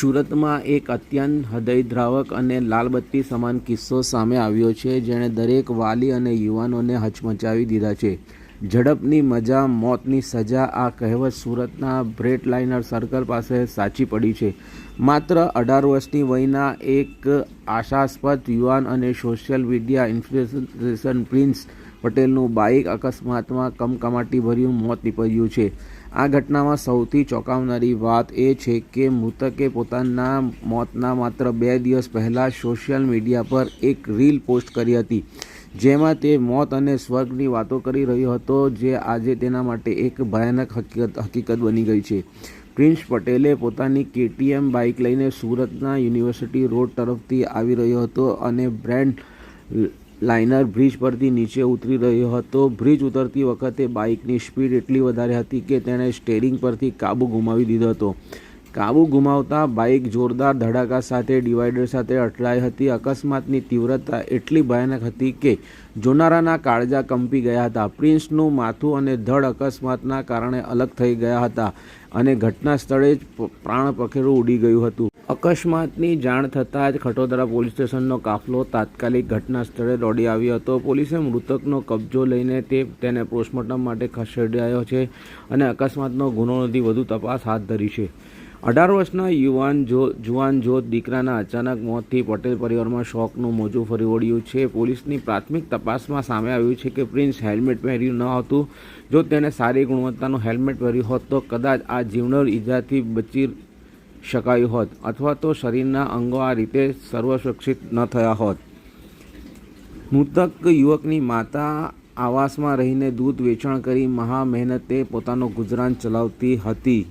સુરતમાં એક અત્યંત હૃદયદ્રાવક અને લાલબત્તી સમાન કિસ્સો સામે આવ્યો છે, જેણે દરેક વાલી અને યુવાનોને હચમચાવી દીધા છે. ઝડપની મજા, મોતની સજા, આ કહેવત સુરતના બ્રેટ લાઇનર સર્કલ પાસે સાચી પડી છે. માત્ર અઢાર વર્ષની વયના એક આશાસ્પદ યુવાન અને સોશિયલ મીડિયા ઇન્ફ્લુએન્સર પ્રિન્સ પટેલનું બાઇક અકસ્માતમાં કમકમાટીભર્યું મોત નીપજ્યું છે. આ ઘટનામાં સૌથી ચોંકાવનારી વાત એ છે કે મૃતકે પોતાના મોતના માત્ર બે દિવસ પહેલાં સોશિયલ મીડિયા પર એક રીલ પોસ્ટ કરી હતી, જેમાં તે મોત અને સ્વર્ગની વાતો કરી રહ્યો હતો, જે આજે તેના માટે એક ભયાનક હકીકત હકીકત બની ગઈ છે. પ્રિન્સ પટેલે પોતાની કેટીએમ બાઇક લઈને સુરતના યુનિવર્સિટી રોડ તરફથી આવી રહ્યો હતો અને બ્રેન્ડ લાઇનર બ્રિજ પરથી નીચે ઉતરી રહ્યો હતો. બ્રિજ ઉતરતી વખતે બાઇકની સ્પીડ એટલી વધારે હતી કે તેણે સ્ટેરિંગ પરથી કાબુ ગુમાવી દીધો હતો. કાબુ ગુમાવતા બાઇક જોરદાર ધડાકા સાથે ડિવાઈડર સાથે અથડાઈ હતી. અકસ્માતની તીવ્રતા એટલી ભયાનક હતી કે જોનારાના કાળજા કંપી ગયા હતા. પ્રિન્સનું માથું અને ધડ અકસ્માતના કારણે અલગ થઈ ગયા હતા અને ઘટના સ્થળે જ પ્રાણ પખેરું ઉડી ગયું હતું. અકસ્માતની જાણ થતાં જ ખટોદરા પોલીસ સ્ટેશનનો કાફલો તાત્કાલિક ઘટના સ્થળે દોડી આવ્યો હતો. પોલીસે મૃતકનો કબજો લઈને તે તેને પોસ્ટમોર્ટમ માટે ખસેડાયો છે અને અકસ્માતનો ગુનો નોંધી વધુ તપાસ હાથ ધરી છે. અઢાર વર્ષના યુવાન જો, જુવાન જોત દીકરાના અચાનક મોતથી પટેલ પરિવારમાં શોકનું મોજું ફરી વળ્યું છે. પોલીસની પ્રાથમિક તપાસમાં સામે આવ્યું છે કે પ્રિન્સ હેલ્મેટ પહેર્યું ન હતું. જો તેણે સારી ગુણવત્તાનું હેલ્મેટ પહેર્યું હોત તો કદાચ આ જીવનર ઈજાથી બચી શકાયું હોત અથવા તો શરીરના અંગો આ રીતે સર્વસુરક્ષિત ન થયા હોત. મૃતક યુવકની માતા આવાસમાં રહીને દૂધ વેચાણ કરી મહા મહેનતે પોતાનો ગુજરાન ચલાવતી હતી.